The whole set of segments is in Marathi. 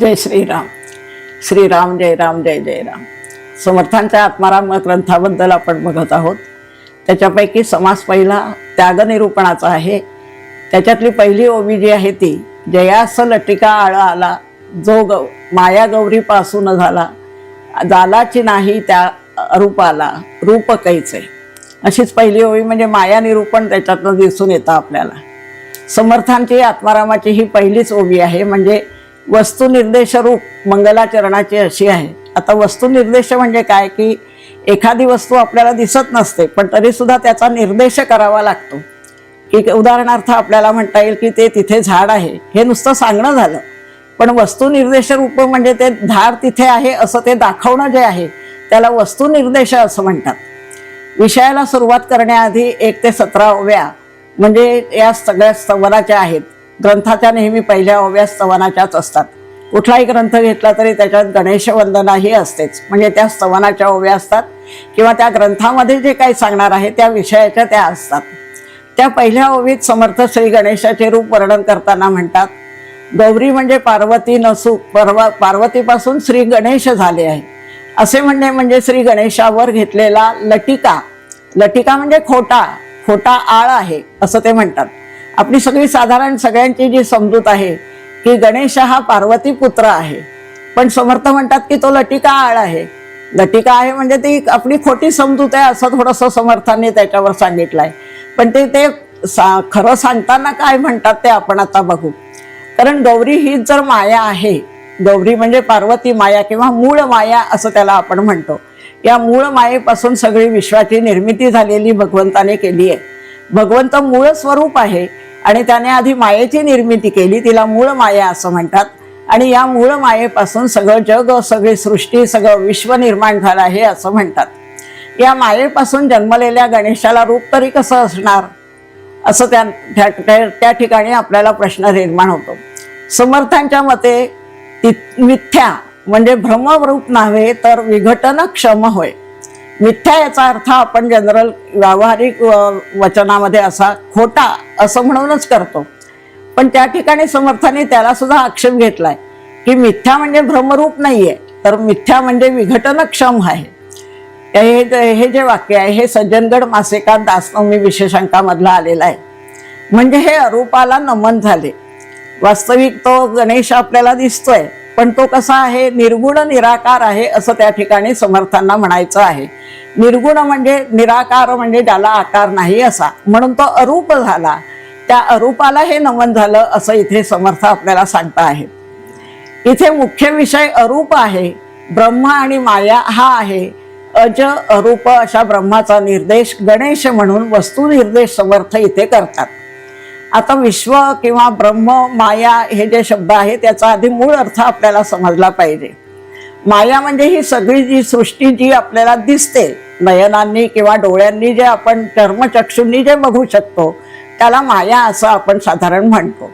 जय श्रीराम. श्रीराम जय राम जय जय राम. समर्थांच्या आत्माराम ग्रंथाबद्दल आपण बघत आहोत. त्याच्यापैकी समास पहिला त्यागनिरूपणाचा आहे. त्याच्यातली पहिली ओवी जी आहे ती जयास लटिका आळ आला जो गौ माया गौरीपासून झाला. जालाची नाही त्या रूपाला रूप कैचे अशीच पहिली ओवी म्हणजे माया निरूपण त्याच्यातनं दिसून येतं आपल्याला. समर्थांची आत्मारामाची ही पहिलीच ओवी आहे. म्हणजे वस्तुनिर्देश रूप मंगलाचरणाची अशी आहे. आता वस्तुनिर्देश म्हणजे काय? की एखादी वस्तू आपल्याला दिसत नसते पण तरीसुद्धा त्याचा निर्देश करावा लागतो. की उदाहरणार्थ आपल्याला म्हणता येईल की ते तिथे झाड आहे. हे नुसतं सांगणं झालं. पण वस्तुनिर्देश रूप म्हणजे ते झाड तिथे आहे असं ते दाखवणं जे आहे त्याला वस्तुनिर्देश असं म्हणतात. विषयाला सुरुवात करण्याआधी एक ते सतराव्या म्हणजे या सगळ्या स्तवनाच्या आहेत. ग्रंथाच्या नेहमी पहिल्या ओव्या स्तवनाच्याच असतात. कुठलाही ग्रंथ घेतला तरी त्याच्यात गणेशवंदनाही असतेच. म्हणजे त्या स्तवनाच्या ओव्या असतात किंवा त्या ग्रंथामध्ये जे काही सांगणार आहे त्या विषयाच्या त्या असतात. त्या पहिल्या ओवीत समर्थ श्री गणेशाचे रूप वर्णन करताना म्हणतात गौरी म्हणजे पार्वती नसू पर्व पार्वतीपासून श्री गणेश झाले आहे. असे म्हणणे म्हणजे श्री गणेशावर घेतलेला लटिका. लटिका म्हणजे खोटा खोटा आळ आहे असं ते म्हणतात. आपली सगळी साधारण सगळ्यांची जी समजूत आहे की गणेश हा पार्वती पुत्र आहे. पण समर्थ म्हणतात की तो लटिका आळ आहे. लटिका आहे म्हणजे ती आपली खोटी समजूत आहे असं थोडंसं समर्थांनी त्याच्यावर सांगितलंय. पण ते ते सा खरं सांगताना काय म्हणतात ते आपण आता बघू. कारण गौरी ही जर माया आहे गौरी म्हणजे पार्वती माया किंवा मूळ माया असं त्याला आपण म्हणतो. या मूळ मायेपासून सगळी विश्वाची निर्मिती झालेली भगवंताने केली आहे भगवंत मूळ स्वरूप आहे आणि त्याने आधी मायेची निर्मिती केली तिला मूळ माया असं म्हणतात. आणि या मूळ मायेपासून सगळं जग सगळी सृष्टी सगळं विश्व निर्माण झालं आहे असं म्हणतात. या मायेपासून जन्मलेल्या गणेशाला रूप तरी कसं असणार? असं त्या त्या- त्या- त्या ठिकाणी आपल्याला प्रश्न निर्माण होतो. समर्थांच्या मते ति मिथ्या म्हणजे भ्रमरूप नव्हे तर विघटन क्षम होय. मिथ्या याचा अर्थ आपण जनरल व्यावहारिक वचनामध्ये असा खोटा असं म्हणूनच करतो. पण त्या ठिकाणी समर्थाने त्याला सुद्धा आक्षेप घेतलाय की मिथ्या म्हणजे भ्रमरूप नाहीये तर मिथ्या म्हणजे विघटनक्षम आहे. हे हे जे वाक्य आहे हे सज्जनगड मासिकांत दासनवमी विशेषांकामधला आलेलं आहे. म्हणजे हे अरूपाला नमन झाले. वास्तविक तो गणेश आपल्याला दिसतोय. पण तो कसा आहे? निर्गुण निराकार आहे असं त्या ठिकाणी समर्थांना म्हणायचं आहे. निर्गुण म्हणजे निराकार म्हणजे ज्याला आकार नाही असा. म्हणून तो अरूप झाला. त्या अरूपाला हे नमन झालं असं इथे समर्थ आपल्याला सांगता आहे इथे मुख्य विषय अरूप आहे. ब्रह्म आणि माया हा आहे. अज अरूप अशा ब्रह्माचा निर्देश गणेश म्हणून वस्तू निर्देश समर्थ इथे करतात. आता विश्व किंवा ब्रह्म माया हे जे शब्द आहे त्याचा आधी मूळ अर्थ आपल्याला समजला पाहिजे. माया म्हणजे ही सगळी जी सृष्टी जी आपल्याला दिसते नयनांनी किंवा डोळ्यांनी जे आपण कर्मचक्षूंनी जे बघू शकतो त्याला माया असं आपण साधारण म्हणतो.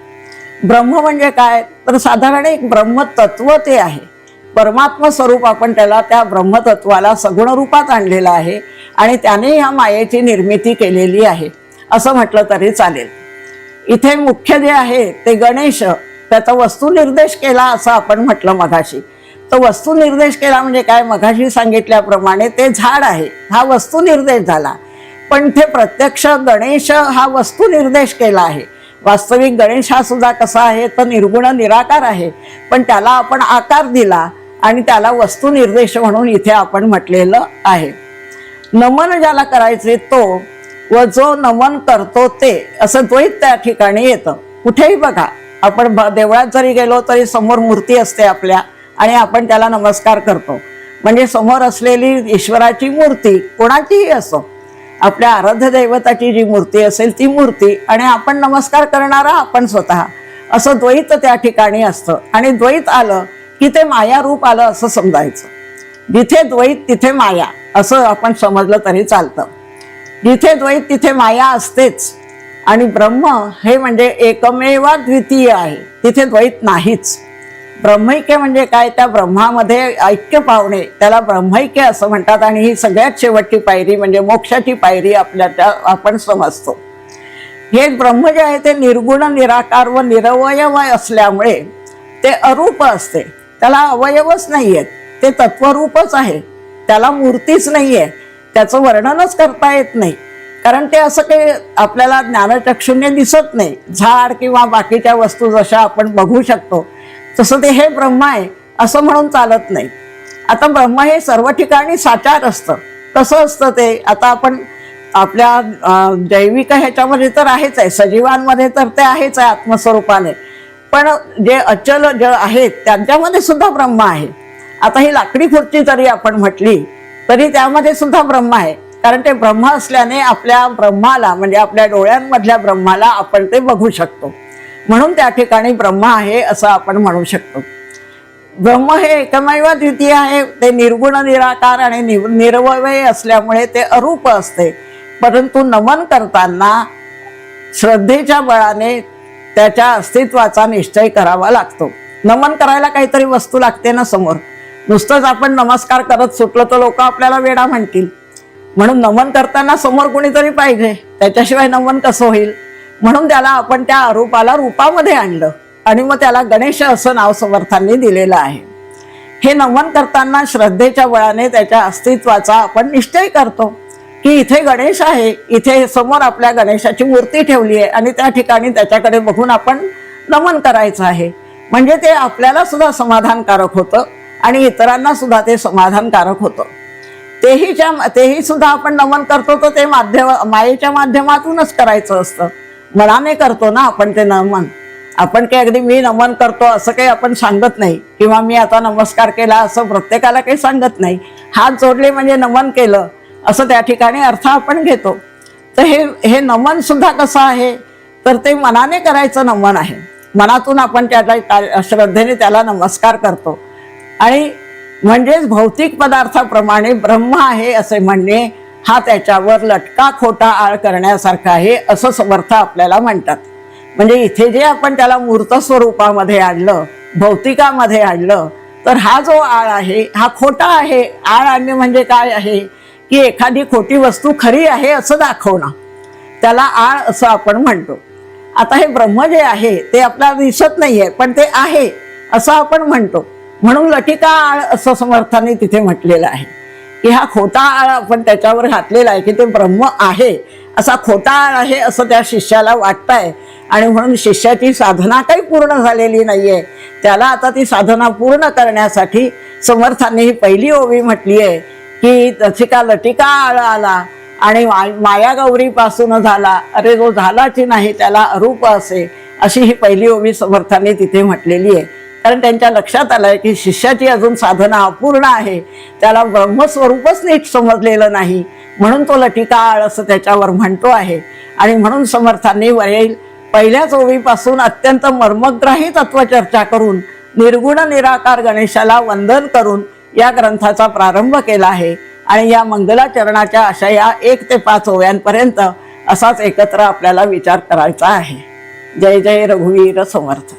ब्रह्म म्हणजे काय? तर साधारण एक ब्रह्मतत्व ते आहे. परमात्म स्वरूप आपण त्याला त्या ब्रह्मतत्वाला सगुण रूपात आणलेलं आहे आणि त्याने ह्या मायेची निर्मिती केलेली आहे. असं म्हटलं तरी चालेल. इथे मुख्य जे आहे ते गणेश. त्याचा वस्तुनिर्देश केला असं आपण म्हटलं मघाशी. तो वस्तुनिर्देश केला म्हणजे काय? मघाशी सांगितल्याप्रमाणे ते झाड आहे. हा वस्तुनिर्देश झाला. पण ते प्रत्यक्ष गणेश हा वस्तुनिर्देश केला आहे. वास्तविक गणेश हा सुद्धा कसा आहे? तर निर्गुण निराकार आहे. पण त्याला आपण आकार दिला आणि त्याला वस्तुनिर्देश म्हणून इथे आपण म्हटलेलं आहे. नमन ज्याला करायचे तो व जो नमन करतो ते असं द्वैत त्या ठिकाणी येतं. कुठेही बघा आपण देवळात जरी गेलो तरी समोर मूर्ती असते आपल्या आणि आपण त्याला नमस्कार करतो. म्हणजे समोर असलेली ईश्वराची मूर्ती कोणाचीही असो आपल्या आराध्य दैवताची जी मूर्ती असेल ती मूर्ती आणि आपण नमस्कार करणारा आपण स्वतः. असं द्वैत त्या ठिकाणी असतं. आणि द्वैत आलं की ते माया रूप आलं असं समजायचं. जिथे द्वैत तिथे माया असं आपण समजलं तरी चालतं. जिथे द्वैत तिथे माया असतेच. आणि ब्रह्म हे म्हणजे एकमेवा द्वितीय आहे. तिथे द्वैत नाहीच. ब्रह्मैक्य म्हणजे काय? त्या ब्रह्मामध्ये ऐक्य पावणे. त्याला ब्रह्मैक्य असं म्हणतात आणि ही सगळ्यात शेवटची पायरी म्हणजे मोक्षाची पायरी आपल्या त्या आपण समजतो. हे ब्रह्म जे आहे ते निर्गुण निराकार व निरवयव असल्यामुळे ते अरूप असते. त्याला अवयवच नाही आहेत ते तत्वरूपच आहे. त्याला मूर्तीच नाही आहे त्याचं वर्णनच करता येत नाही. कारण ते असं काही आपल्याला ज्ञानचक्षुने दिसत नाही. झाड किंवा बाकीच्या वस्तू जशा आपण बघू शकतो तसं ते हे ब्रह्म आहे असं म्हणून चालत नाही. आता ब्रह्म हे सर्व ठिकाणी साचार असतं. कसं असतं ते? आता आपण आपल्या जैविक ह्याच्यामध्ये तर आहेच आहे. सजीवांमध्ये तर ते आहेच आहे आत्मस्वरूपाने. पण जे अचल ज आहेत त्यांच्यामध्ये सुद्धा ब्रह्म आहे. आता ही लाकडी खुर्ची जरी आपण म्हटली तरी त्यामध्ये सुद्धा ब्रह्म आहे. कारण ते ब्रह्म असल्याने आपल्या ब्रह्माला म्हणजे आपल्या डोळ्यांमधल्या ब्रह्माला आपण ते बघू शकतो. म्हणून त्या ठिकाणी ब्रह्म आहे असं आपण म्हणू शकतो. ब्रह्म हे एकमेव द्वितीय आहे. ते निर्गुण निराकार आणि निर्वय असल्यामुळे ते अरूप असते. परंतु नमन करताना श्रद्धेच्या बळाने त्याच्या अस्तित्वाचा निश्चय करावा लागतो. नमन करायला काहीतरी वस्तू लागते ना समोर. नुसतंच आपण नमस्कार करत सुटलो तर लोक आपल्याला वेडा म्हणतील. म्हणून नमन करताना समोर कोणीतरी पाहिजे. त्याच्याशिवाय नमन कसं होईल? म्हणून त्याला आपण त्या आरोपाला रूपामध्ये आणलं. आणि मग त्याला गणेश असं नाव समर्थांनी दिलेलं आहे. हे नमन करताना श्रद्धेच्या बळाने त्याच्या अस्तित्वाचा आपण निश्चय करतो. की इथे गणेश आहे. इथे समोर आपल्या गणेशाची मूर्ती ठेवली आहे. आणि त्या ठिकाणी त्याच्याकडे बघून आपण नमन करायचं आहे. म्हणजे ते आपल्याला सुद्धा समाधानकारक होतं. आणि इतरांना सुद्धा ते समाधानकारक होतं. तेहीच्या तेही सुद्धा आपण नमन करतो तर ते माध्यम मायेच्या माध्यमातूनच करायचं असतं. मनाने करतो ना आपण ते नमन. आपण काही अगदी मी नमन करतो असं काही आपण सांगत नाही किंवा मी आता नमस्कार केला असं प्रत्येकाला काही सांगत नाही. हात जोडले म्हणजे नमन केलं असं त्या ठिकाणी अर्थ आपण घेतो. तर हे हे नमन सुद्धा कसं आहे? तर ते मनाने करायचं नमन आहे. मनातून आपण त्याला श्रद्धेने त्याला नमस्कार करतो. आणि म्हणजेच भौतिक पदार्थाप्रमाणे ब्रह्म आहे असे म्हणणे हा त्याच्यावर लटका खोटा आळ करण्यासारखा आहे असं समर्थ आपल्याला म्हणतात. म्हणजे इथे जे आपण त्याला मूर्त स्वरूपामध्ये आणलं भौतिकामध्ये आणलं तर हा जो आळ आहे हा खोटा आहे. आळ आणणे म्हणजे काय आहे? की एखादी खोटी वस्तू खरी आहे असं दाखवणं. त्याला आळ असं आपण म्हणतो. आता हे ब्रह्म जे आहे ते आपल्याला दिसत नाहीये पण ते आहे असं आपण म्हणतो. म्हणून लटिका आळ असं समर्थाने तिथे म्हटलेलं आहे. की हा खोटा आळ आपण त्याच्यावर घातलेला आहे की ते ब्रह्म आहे. असा खोटा आळ आहे असं त्या शिष्याला वाटतंय. आणि म्हणून शिष्याची साधना काही पूर्ण झालेली नाहीये. त्याला आता ती साधना पूर्ण करण्यासाठी समर्थांनी ही पहिली ओवी म्हटली आहे की तसिका लटिका आळ आला आणि मा- मायागौरीपासून झाला. अरे जो झालाची नाही त्याला अरूप असे. अशी ही पहिली ओवी समर्थांनी तिथे म्हटलेली आहे कारण त्यांच्या लक्षात आलंय की शिष्याची अजून साधना अपूर्ण आहे. त्याला ब्रह्मस्वरूपच नीट समजलेलं नाही. म्हणून तो लटिका असं त्याच्यावर म्हणतो आहे. आणि म्हणून समर्थांनी वरील पहिल्याच ओवीपासून अत्यंत मर्मग्राही तत्वचर्चा करून निर्गुण निराकार गणेशाला वंदन करून या ग्रंथाचा प्रारंभ केला आहे. आणि या मंगलाचरणाच्या अशा या एक ते पाच ओव्यांपर्यंत असाच एकत्र आपल्याला विचार करायचा आहे. जय जय रघुवीर समर्थ.